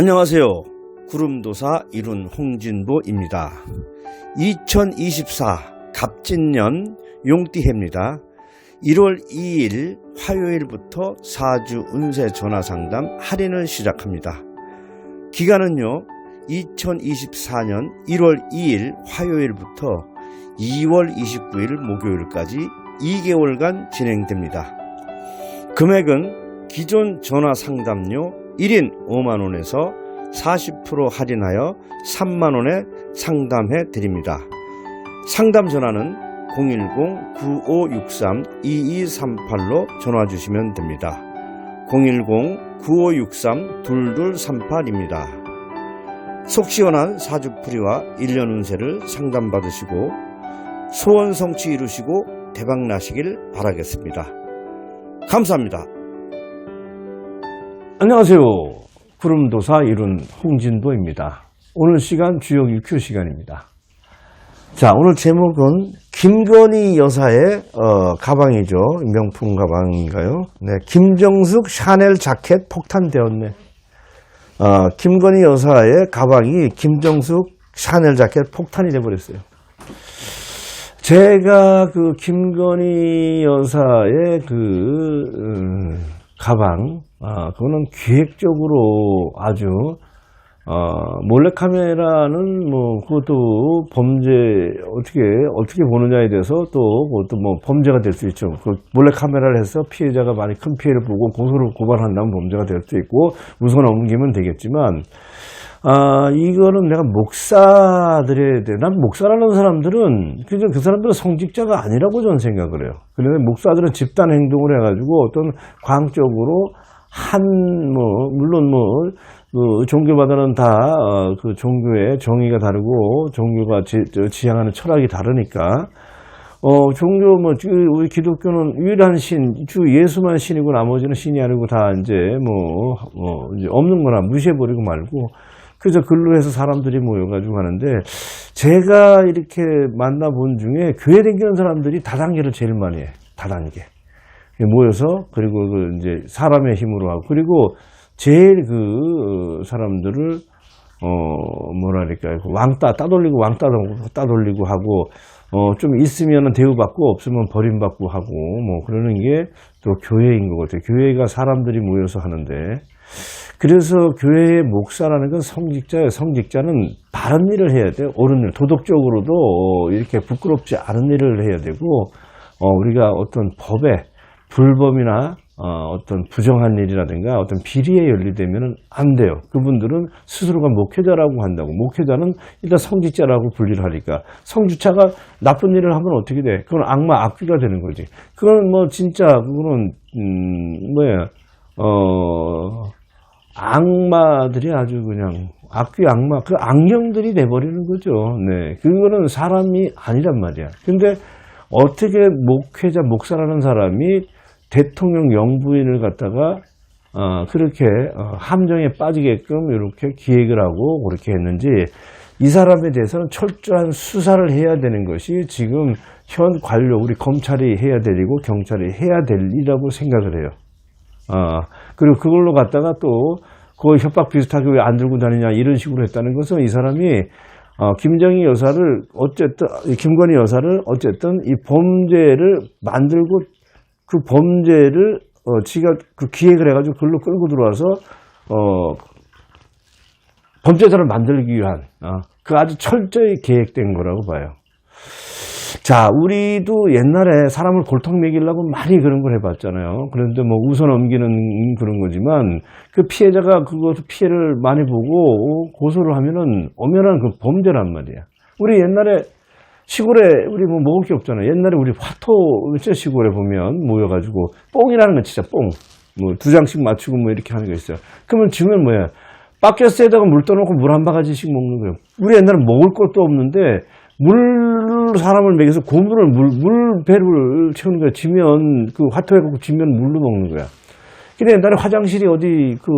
안녕하세요. 구름도사 이룬 홍진보입니다. 2024 갑진년 용띠해입니다. 1월 2일 화요일부터 4주 운세 전화 상담 할인을 시작합니다. 기간은요, 2024년 1월 2일 화요일부터 2월 29일 목요일까지 2개월간 진행됩니다. 금액은 기존 전화 상담료 1인 5만원에서 40% 할인하여 3만원에 상담해 드립니다. 상담 전화는 010-9563-2238로 전화 주시면 됩니다. 010-9563-2238입니다. 속 시원한 사주풀이와 1년 운세를 상담받으시고 소원 성취 이루시고 대박 나시길 바라겠습니다. 감사합니다. 안녕하세요. 구름도사 이룬 홍진도입니다. 오늘 시간 주역 유큐 시간입니다. 자, 오늘 제목은 김건희 여사의 어, 가방이죠. 명품 가방인가요? 네, 김정숙 샤넬 자켓 폭탄되었네. 어, 김건희 여사의 가방이 김정숙 샤넬 자켓 폭탄이 돼버렸어요. 제가 그 김건희 여사의 그 음, 가방, 아, 그거는 기획적으로 아주 어, 몰래카메라는 뭐 그것도 범죄 어떻게 어떻게 보느냐에 대해서 또 그것도 뭐 범죄가 될 수 있죠. 그 몰래카메라를 해서 피해자가 많이 큰 피해를 보고 고소를 고발한다면 범죄가 될수 있고 우선 넘기면 되겠지만 아 이거는 내가 목사들에 대해 난 목사라는 사람들은 그저 그 사람들은 성직자가 아니라고 저는 생각을 해요. 그런데 목사들은 집단 행동을 해가지고 어떤 광적으로 한 뭐 물론 뭐 그 종교마다는 다그 종교의 정의가 다르고 종교가 지, 지향하는 철학이 다르니까. 어 종교 뭐 우리 기독교는 유일한 신 주 예수만 신이고 나머지는 신이 아니고 다 이제 뭐, 뭐 이제 없는 거나 무시해 버리고 말고 그래서 글로 해서 사람들이 모여가지고 하는데 제가 이렇게 만나본 중에 교회 다니는 사람들이 다단계를 제일 많이 해. 다단계 모여서 그리고 그 이제 사람의 힘으로 하고 그리고 제일 그 사람들을 어 뭐랄까 왕따 따돌리고 왕따 따돌리고 하고 어 좀 있으면은 대우받고 없으면 버림받고 하고 뭐 그러는 게 또 교회인 것 같아요. 교회가 사람들이 모여서 하는데 그래서 교회의 목사라는 건 성직자예요. 성직자는 바른 일을 해야 돼요. 옳은 일, 도덕적으로도 이렇게 부끄럽지 않은 일을 해야 되고 어 우리가 어떤 법에 불법이나 어, 떤 부정한 일이라든가 어떤 비리에 연루되면 안 돼요. 그분들은 스스로가 목회자라고 한다고. 목회자는 일단 성직자라고 분리를 하니까. 성주차가 나쁜 일을 하면 어떻게 돼? 그건 악마, 악귀가 되는 거지. 그건 뭐 진짜, 그거는, 음, 뭐야, 어, 악마들이 아주 그냥 악귀 악마, 그 악령들이 돼버리는 거죠. 네. 그거는 사람이 아니란 말이야. 근데 어떻게 목회자, 목사라는 사람이 대통령 영부인을 갖다가 어, 그렇게 어, 함정에 빠지게끔 이렇게 기획을 하고 그렇게 했는지 이 사람에 대해서는 철저한 수사를 해야 되는 것이 지금 현 관료 우리 검찰이 해야 되고 경찰이 해야 될 일이라고 생각을 해요. 어, 그리고 그걸로 갖다가 또 그 협박 비슷하게 왜 안 들고 다니냐 이런 식으로 했다는 것은 이 사람이 어, 김정희 여사를 어쨌든 김건희 여사를 어쨌든 이 범죄를 만들고 그 범죄를 어, 지가 그 기획을 해가지고 글로 끌고 들어와서 어, 범죄자를 만들기 위한 어, 그 아주 철저히 계획된 거라고 봐요. 자, 우리도 옛날에 사람을 골탕 먹이려고 많이 그런 걸 해봤잖아요. 그런데 뭐 웃어 넘기는 그런 거지만 그 피해자가 그것을 피해를 많이 보고 고소를 하면은 엄연한 그 범죄란 말이야. 우리 옛날에 시골에 우리 뭐 먹을 게 없잖아요. 옛날에 우리 화토 저 시골에 보면 모여가지고 뽕이라는 건 진짜 뽕. 뭐 두 장씩 맞추고 뭐 이렇게 하는 거 있어요. 그러면 주면 뭐야? 바켓스에다가 물 떠놓고 물 한 바가지씩 먹는 거예요. 우리 옛날에 먹을 것도 없는데 물 사람을 먹여서 고물을 물, 물 배를 채우는 거야. 지면 그 화토에 갖고 지면 물로 먹는 거야. 근데 옛날에 화장실이 어디 그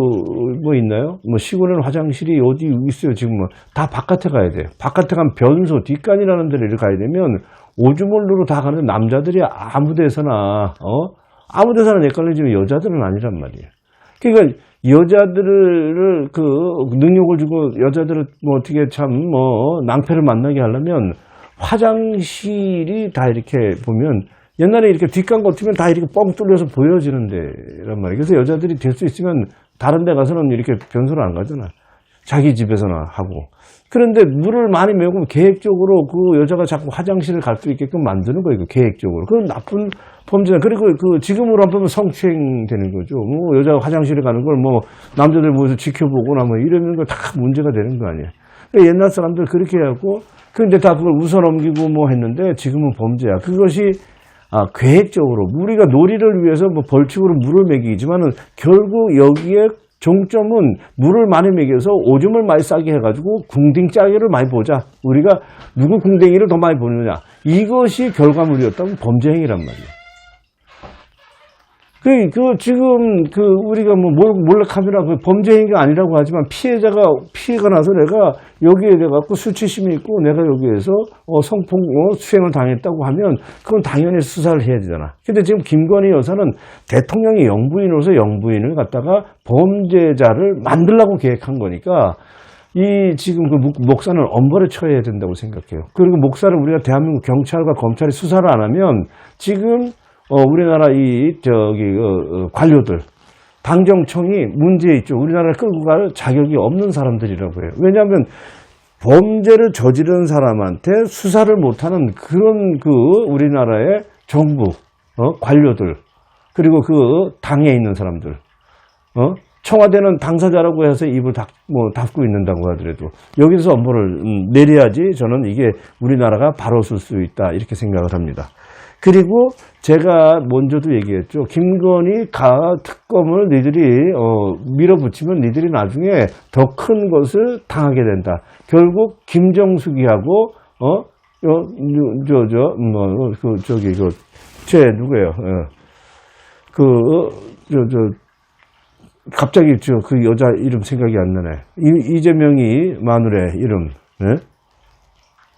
뭐 있나요? 뭐 시골에는 화장실이 어디 있어요? 지금 뭐다 바깥에 가야 돼요. 바깥에 가면 변소 뒷간이라는 데를 가야 되면 오주몰루로 다 가는데 남자들이 아무 데서나 어 아무 데서나 헷갈리지만 여자들은 아니란 말이에요. 그러니까 여자들을 그 능력을 주고 여자들을 뭐 어떻게 참 뭐 낭패를 만나게 하려면 화장실이 다 이렇게 보면 옛날에 이렇게 뒷간 거치면 다 이렇게 뻥 뚫려서 보여지는데 란 말이에요. 그래서 여자들이 될 수 있으면 다른 데 가서는 이렇게 변소를 안 가잖아. 자기 집에서나 하고. 그런데 물을 많이 메우고 계획적으로 그 여자가 자꾸 화장실을 갈 수 있게끔 만드는 거예요. 그 계획적으로. 그건 나쁜 범죄다. 그리고 그 지금으로 한번 성추행 되는 거죠. 뭐 여자가 화장실에 가는 걸 뭐 남자들 모여서 지켜보거나 뭐 이러는 거 다 문제가 되는 거 아니에요. 그러니까 옛날 사람들 그렇게 하고 근데 다 그걸 웃어 넘기고 뭐 했는데 지금은 범죄야. 그것이 아, 계획적으로 우리가 놀이를 위해서 뭐 벌칙으로 물을 먹이지만은 결국 여기에 종점은 물을 많이 먹여서 오줌을 많이 싸게 해가지고 궁딩 짜기를 많이 보자. 우리가 누구 궁뎅이를 더 많이 보느냐. 이것이 결과물이었다면 범죄 행위란 말이에요. 그, 그, 지금, 그, 우리가 뭐, 몰- 몰래카메라, 그 범죄 행위가 아니라고 하지만 피해자가, 피해가 나서 내가 여기에 돼갖고 수치심이 있고 내가 여기에서, 어, 성폭, 어, 수행을 당했다고 하면 그건 당연히 수사를 해야 되잖아. 근데 지금 김건희 여사는 대통령이 영부인으로서 영부인을 갖다가 범죄자를 만들라고 계획한 거니까 이 지금 그 목- 목사는 엄벌에 처해야 된다고 생각해요. 그리고 목사를 우리가 대한민국 경찰과 검찰이 수사를 안 하면 지금 어, 우리나라 이 저기 어, 어, 관료들 당정청이 문제 있죠. 우리나라를 끌고 갈 자격이 없는 사람들이라고 해요. 왜냐하면 범죄를 저지른 사람한테 수사를 못하는 그런 그 우리나라의 정부 어, 관료들 그리고 그 당에 있는 사람들 어? 청와대는 당사자라고 해서 입을 닫, 뭐, 닫고 있는다고 하더라도 여기서 업무를 음, 내려야지 저는 이게 우리나라가 바로 설수 있다 이렇게 생각을 합니다. 그리고 제가 먼저도 얘기했죠. 김건희 가 특검을 니들이 어, 밀어붙이면 니들이 나중에 더 큰 것을 당하게 된다. 결국 김정숙이하고 어, 어저저 뭐 그 저기 그쟤 누구예요? 어. 그 저 저 갑자기 저 그 여자 이름 생각이 안 나네. 이, 이재명이 마누의 이름, 네?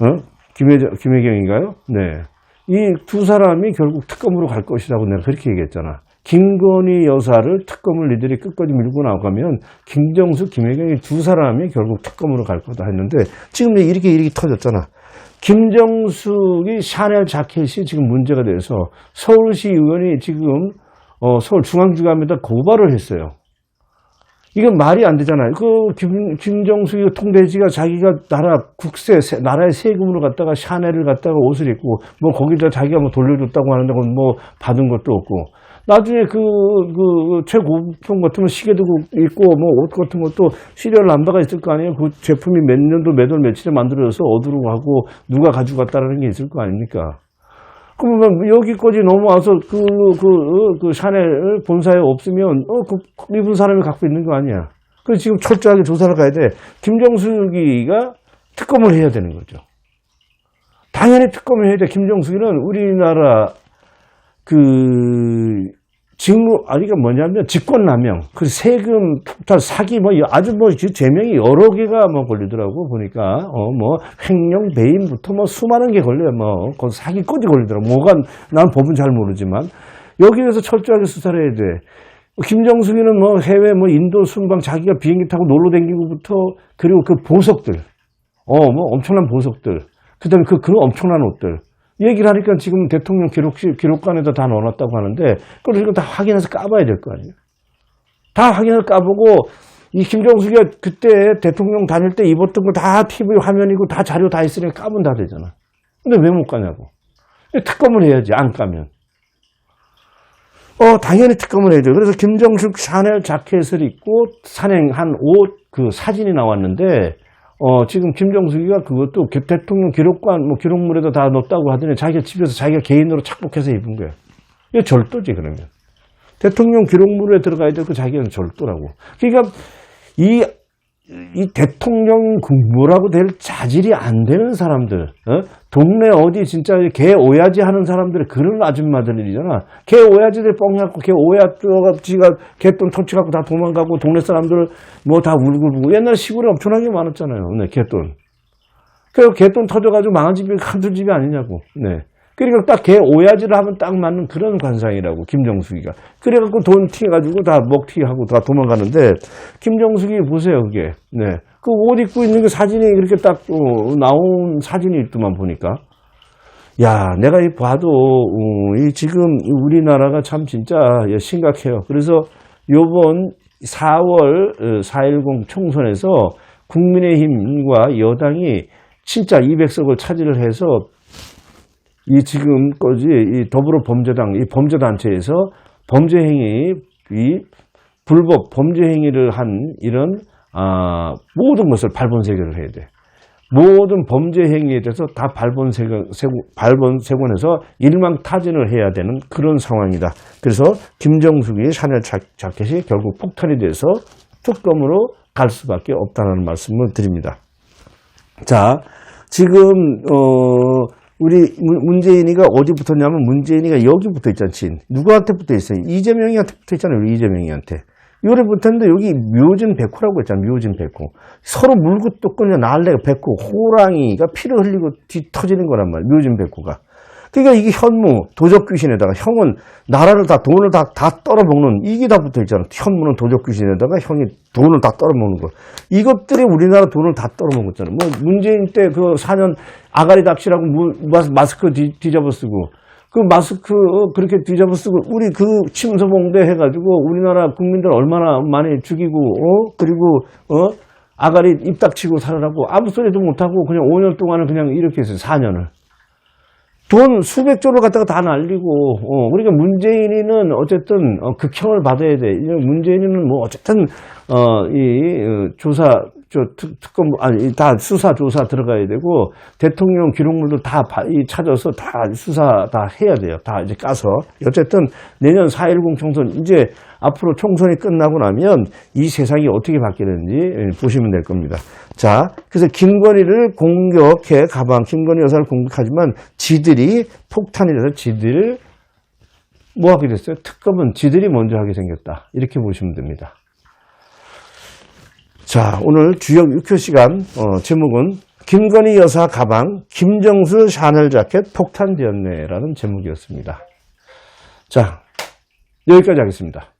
어? 김혜, 김혜경인가요? 네. 이 두 사람이 결국 특검으로 갈 것이라고 내가 그렇게 얘기했잖아. 김건희 여사를 특검을 니들이 끝까지 밀고 나가면 김정수, 김혜경이 두 사람이 결국 특검으로 갈 거다 했는데 지금 이렇게 이렇게 터졌잖아. 김정숙이 샤넬 자켓이 지금 문제가 돼서 서울시 의원이 지금 어, 서울중앙지검에다 고발을 했어요. 이건 말이 안 되잖아요. 그 김, 김정숙이 통돼지가 자기가 나라 국세 세- 나라의 세금으로 갖다가 샤넬을 갖다가 옷을 입고 뭐 거기다 자기가 뭐 돌려줬다고 하는데 그건 뭐 받은 것도 없고 나중에 그, 그, 최고품 같은 거 시계도 있고, 뭐, 옷 같은 것도 시리얼 남바가 있을 거 아니에요? 그 제품이 몇 년도, 몇 월, 며칠에 만들어져서 어디로 가고, 누가 가져갔다라는 게 있을 거 아닙니까? 그러면 여기까지 넘어와서 그, 그, 어, 그 샤넬 본사에 없으면, 어, 그, 입은 사람이 갖고 있는 거 아니야. 그래서 지금 철저하게 조사를 가야 돼. 김정숙이가 특검을 해야 되는 거죠. 당연히 특검을 해야 돼. 김정숙이는 우리나라 그 직무 아니가 뭐냐면 직권남용, 그 세금 폭탄 사기 뭐 아주 뭐 죄명이 여러 개가 뭐 걸리더라고 보니까. 어 뭐 횡령 배임부터 뭐 수많은 게 걸려요. 뭐 그 사기까지 걸리더라고. 뭐가 난 법은 잘 모르지만. 여기에서 철저하게 수사를 해야 돼. 김정숙이는 뭐 해외 뭐 인도 순방 자기가 비행기 타고 놀러 댕기고부터 그리고 그 보석들. 어 뭐 엄청난 보석들. 그 다음에 그 그런 엄청난 옷들 얘기를 하니까 지금 대통령 기록실, 기록관에다 다 넣어놨다고 하는데, 그걸 지금 다 확인해서 까봐야 될 거 아니에요? 다 확인을 까보고, 이 김정숙이가 그때 대통령 다닐 때 입었던 거 다 TV 화면이고 다 자료 다 있으니까 까면 다 되잖아. 근데 왜 못 까냐고. 특검을 해야지, 안 까면. 어, 당연히 특검을 해야 돼요. 그래서 김정숙 샤넬 자켓을 입고 산행한 옷 그 사진이 나왔는데, 어, 지금 김정숙이가 그것도 기- 대통령 기록관, 뭐 기록물에도 다 넣었다고 하더니 자기가 집에서 자기가 개인으로 착복해서 입은 거야. 이거 절도지, 그러면. 대통령 기록물에 들어가야 될 거 자기는 절도라고. 그러니까 이, 이 대통령 뭐라고 될 자질이 안 되는 사람들, 어? 동네 어디 진짜 개 오야지 하는 사람들의 그런 아줌마들이잖아. 개 오야지들 뻥해갖고 개 오야지가 개돈 터치 갖고 다 도망가고 동네 사람들 뭐 다 울고불고 옛날 시골에 엄청나게 많았잖아요. 네, 개돈. 그래서 개돈 터져가지고 망한 집이 한두 집이 아니냐고. 네. 그러니까 딱 걔 오야지를 하면 딱 맞는 그런 관상이라고 김정숙이가. 그래갖고 돈 튀가지고 다 먹튀하고 다 도망가는데 김정숙이 보세요 그게. 네 그 옷 입고 있는 그 사진이 그렇게 딱 어, 나온 사진이 있더만 보니까. 야 내가 이 봐도 어, 이 지금 우리나라가 참 진짜 심각해요. 그래서 요번 4월 4.10 총선에서 국민의힘과 여당이 진짜 200석을 차지를 해서 이 지금까지 이 더불어 범죄당 이 범죄 단체에서 범죄 행위 이 불법 범죄 행위를 한 이런 아 모든 것을 발본색을 해야 돼. 모든 범죄 행위에 대해서 다 발본색원해서 일망타진을 해야 되는 그런 상황이다. 그래서 김정숙이 샤넬 자- 자켓이 결국 폭탄이 돼서 특검으로 갈 수밖에 없다는 말씀을 드립니다. 자, 지금 어 우리 문- 문재인이가 어디 붙었냐면 문재인이가 여기 붙어 있잖지. 누구한테 붙어 있어요? 이재명이한테 붙어 있잖아요. 우리 이재명이한테. 요래 붙었는데 여기 묘진 백호라고 했잖아. 묘진 백호. 서로 물고 또 그냥 날래가 백호, 호랑이가 피를 흘리고 뒤 터지는 거란 말이야. 묘진 백호가. 그러니까 이게 현무, 도적 귀신에다가 형은 나라를 다 돈을 다, 다 떨어먹는 이게 다 붙어 있잖아. 현무는 도적 귀신에다가 형이 돈을 다 떨어먹는 거. 이것들이 우리나라 돈을 다 떨어먹었잖아. 뭐 문재인 때 그 4년 아가리 닥치라고 마스크 뒤, 뒤집어 쓰고 그 마스크 어, 그렇게 뒤집어 쓰고 우리 그 침소봉대 해가지고 우리나라 국민들 얼마나 많이 죽이고 어 그리고 어 아가리 입 닥치고 살아라고 아무 소리도 못하고 그냥 5년 동안은 그냥 이렇게 했어요. 4년을. 돈 수백 조를 갖다가 다 날리고, 어, 그러니까 문재인이는 어쨌든, 어, 극형을 받아야 돼. 이 문재인이는 뭐, 어쨌든, 어, 이, 어, 조사, 저, 특, 특검, 아니, 다 수사, 조사 들어가야 되고, 대통령 기록물도 다 찾아서 다 수사 다 해야 돼요. 다 이제 까서. 어쨌든, 내년 4.10 총선, 이제 앞으로 총선이 끝나고 나면 이 세상이 어떻게 바뀌는지 예, 보시면 될 겁니다. 자, 그래서 김건희를 공격해 가방, 김건희 여사를 공격하지만 지들이 폭탄이 돼서 지들을 뭐 하게 됐어요? 특검은 지들이 먼저 하게 생겼다. 이렇게 보시면 됩니다. 자, 오늘 주역 6회 시간, 어, 제목은 김건희 여사 가방, 김정수 샤넬 자켓 폭탄 되었네라는 제목이었습니다. 자, 여기까지 하겠습니다.